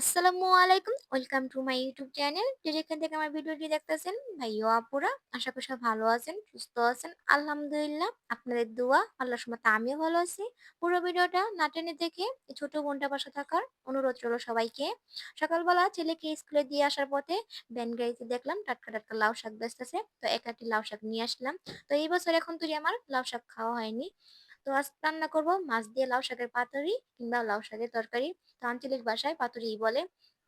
আসসালামু আলাইকুম। Welcome to my YouTube channel. যে যেখান থেকে আমার ভিডিওটি দেখতেছেন, ভাইও, আপুরা, আশা করি সব ভালো আছেন, সুস্থ আছেন। আলহামদুলিল্লাহ, আপনাদের দোয়া আল্লাহ সময় আমিও ভালো আছি। পুরো ভিডিওটা না টেনে দেখে ছোট বোনটা পাশে থাকার অনুরোধ রইল সবাইকে। সকালবেলা ছেলেকে স্কুলে দিয়ে আসার পথে ব্যান গাড়িতে দেখলাম, টাটকা টাটকা লাউ শাক বেচতেছে। তো এক লাউ শাক নিয়ে আসলাম। তো এই বছর এখন তুই আমার লাউ শাক খাওয়া হয়নি। তো আজ রান্না করব মাছ দিয়ে লাউ শাকের পাতুরি কিংবা লাউ শাকের তরকারি। তো আঞ্চলিক ভাষায় পাতুরি বলে।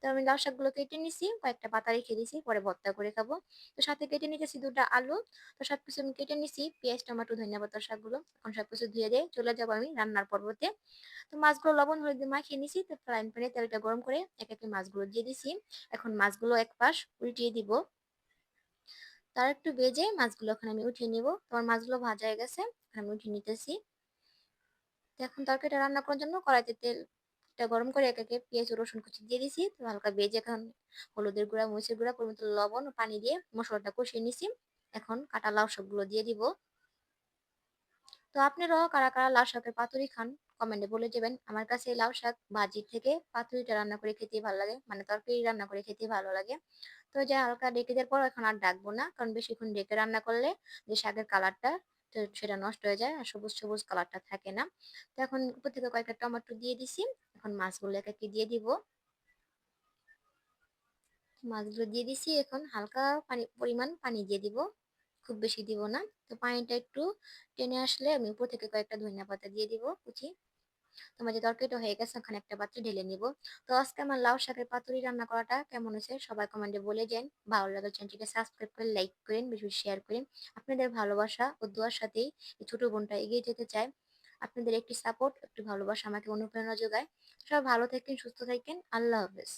তো আমি লাউ শাকগুলো কেটে নিছি, কয়েকটা পাতা রেখে দিছি পরে ভর্তা করে খাব। তো সাথে কেটে নিতেছি দুটো আলু। তো সবকিছু আমি কেটে নিছি, পেঁয়াজ, টমাটো, ধনিয়া পাতার শাকগুলো। এখন সবকিছু ধুয়ে দিয়ে চলে যাব আমি রান্নার পর্বতে। তো মাছগুলো লবণ, হলুদ মাখিয়ে নিছি, তো ফ্রাইং প্যানে তেলটা গরম করে এক একে মাছগুলো দিয়ে দিছি। এখন মাছগুলো এক পাশ উল্টিয়ে দিব। তার একটু বেজে মাছগুলো এখন আমি উঠিয়ে নিব। তোমার মাছগুলো ভাজা হয়ে গেছে আমি উঠিয়ে নিতেছি। এখন তরকারিটা রান্না করার জন্য কড়াইতে তেলটা গরম করে একে একে পেঁয়াজ রসুন কুচি দিয়ে দিছি হালকা বেজে এখন হলুদের গুঁড়া, মরিচের গুঁড়া পরিমিত লবণ ও পানি দিয়ে মশলাটা কষিয়ে নিছি এখন কাটা লাউ শাকগুলো দিয়ে দিব। তো আপনারাও কারা কারা লাউ শাকের পাতুরি খান কমেন্টে বলে দেবেন। আমার কাছে লাউ শাক, ভাজি থেকে পাতুরিটা রান্না করে খেতে ভালো লাগে মানে তরকারি রান্না করে খেতে ভালো লাগে। তো যা হালকা ডেকে দেওয়ার পর এখন আর ডাকবো না, কারণ বেশিক্ষণ ডেকে রান্না করলে যে শাকের কালারটা সেটা নষ্ট হয়ে যায় আর সবুজ সবুজ কালারটা থাকে না। তো এখন উপর থেকে কয়েকটা টমেটো দিয়ে দিছি, এখন মাছগুলো একে দিয়ে দিব। মাছগুলো দিয়ে দিছি, এখন হালকা পানি, পরিমাণ পানি দিয়ে দিব, খুব বেশি দিব না। তো পানিটা একটু টেনে আসলে আমি উপর থেকে কয়েকটা ধনিয়া পাতা দিয়ে দিব কুচি। তোমার যে তরকারিটা হয়ে গেছে ওখানে একটা পাত্রে ঢেলে নিব। তো আজকে আমার লাউ শাকের পাতুরি রান্না করাটা কেমন হয়েছে সবাই কমেন্টে বলে যান ভালো লাগলে চ্যানেলটিকে সাবস্ক্রাইব করে লাইক করেন বেশি শেয়ার করেন আপনাদের ভালোবাসা ও দোয়ার সাথেই এই ছোট বোনটা এগিয়ে যেতে চায়। আপনাদের একটি সাপোর্ট একটু ভালোবাসা আমাকে অনুপ্রেরণা যোগায়। সবাই ভালো থাকেন সুস্থ থাকেন আল্লাহ হাফেজ।